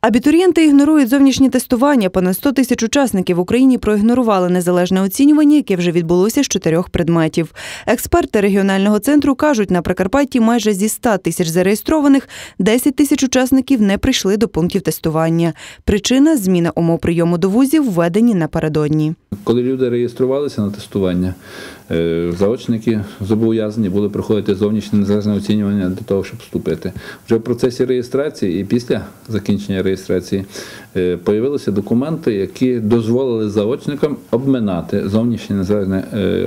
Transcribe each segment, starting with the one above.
Абітурієнти ігнорують зовнішні тестування. Понад 100 тисяч учасників в Україні проігнорували незалежне оцінювання, яке вже відбулося з чотирьох предметів. Експерти регіонального центру кажуть, на Прикарпатті майже зі 100 тисяч зареєстрованих 10 тисяч учасників не прийшли до пунктів тестування. Причина зміна умов прийому до вузів введені напередодні. Коли люди реєструвалися на тестування, заочники зобов'язані були проходити зовнішнє незалежне оцінювання для того, щоб вступити. Вже в процесі реєстрації і після закінчення реєстрації е, появилися документи, які дозволили заочникам обминати зовнішнє незалежне е,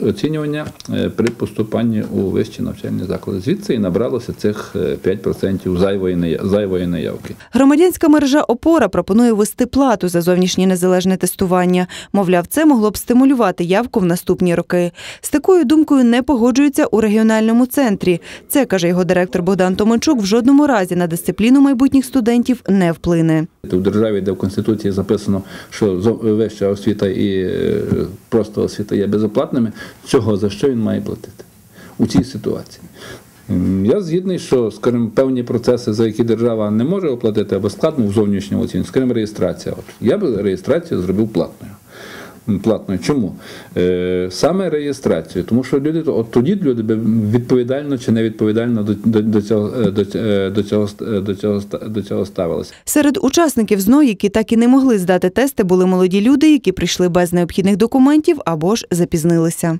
оцінювання е, при поступанні у вищі навчальні заклади. Звідси і набралося цих е, 5% зайвої зайвої наявки. Громадянська мережа Опора пропонує ввести плату за зовнішнє незалежне тестування. Мовляв, це могло б стимулювати явку в наступні роки. З такою думкою не погоджуються у регіональному центрі. Це каже його директор Богдан Томанчук. В жодному разі на дисципліну майбутніх студентів не вплине. У державі, де в Конституції записано, що вища освіта і е, просто освіта є безоплатними, чого за що він має платити у цій ситуації? Я згідний, що скажімо, певні процеси, за які держава не може оплатити або складно в зовнішньому оцінку, скажімо, реєстрація. От я би реєстрацію зробив платною. Платною. Чому? Е, саме реєстрацію. Тому що люди от тоді люди відповідально чи невідповідально до, до, цього, е, до, е, до, цього, ст- до, цього, до цього ставилися. Серед учасників ЗНО, які так і не могли здати тести, були молоді люди, які прийшли без необхідних документів або ж запізнилися.